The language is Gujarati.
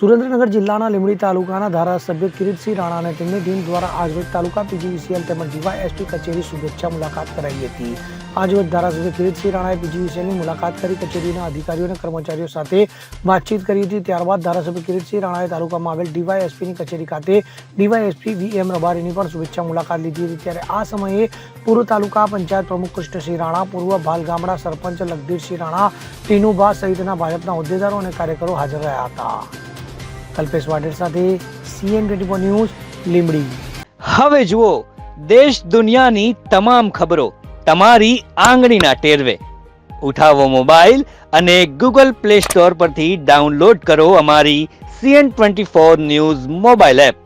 સુરેન્દ્રનગર જિલ્લાના લીંબડી તાલુકાના ધારાસભ્ય કિરીટસિંહ રાણા અને તેમની ટીમ દ્વારા આજરોજ તાલુકા પીજીવીસીએલ તેમજ ડીવાયએસપી કચેરી શુભેચ્છા મુલાકાત કરાઈ હતી. આજરોજ ધારાસભ્ય કિરીટસિંહ રાણાએ પીજીવીસીએલની મુલાકાત કરી કચેરીના અધિકારીઓ અને કર્મચારીઓ સાથે વાતચીત કરી હતી. ત્યારબાદ ધારાસભ્ય કિરીટસિંહ રાણાએ તાલુકામાં આવેલ ડીવાયએસપીની કચેરી ખાતે ડીવાયએસપી વી એમ રબારીની પણ શુભેચ્છા મુલાકાત લીધી હતી. ત્યારે આ સમયે પૂર્વ તાલુકા પંચાયત પ્રમુખ કૃષ્ણસિંહ રાણા, પૂર્વ ભાલ ગામડા સરપંચ લખધીરસિંહ રાણા, ટીનુભા સહિતના ભાજપના હોદ્દેદારો અને કાર્યકરો હાજર રહ્યા હતા. કલ્પેશ વાડેર સાથે સીએન ટ્વેન્ટી ન્યૂઝ લીમડી હવે જુઓ, દેશ દુનિયાની તમામ ખબરો તમારી આંગળીના ટેરવે. ઉઠાવો મોબાઈલ અને ગૂગલ પ્લે સ્ટોર પરથી ડાઉનલોડ કરો અમારી CN twenty four news mobile app.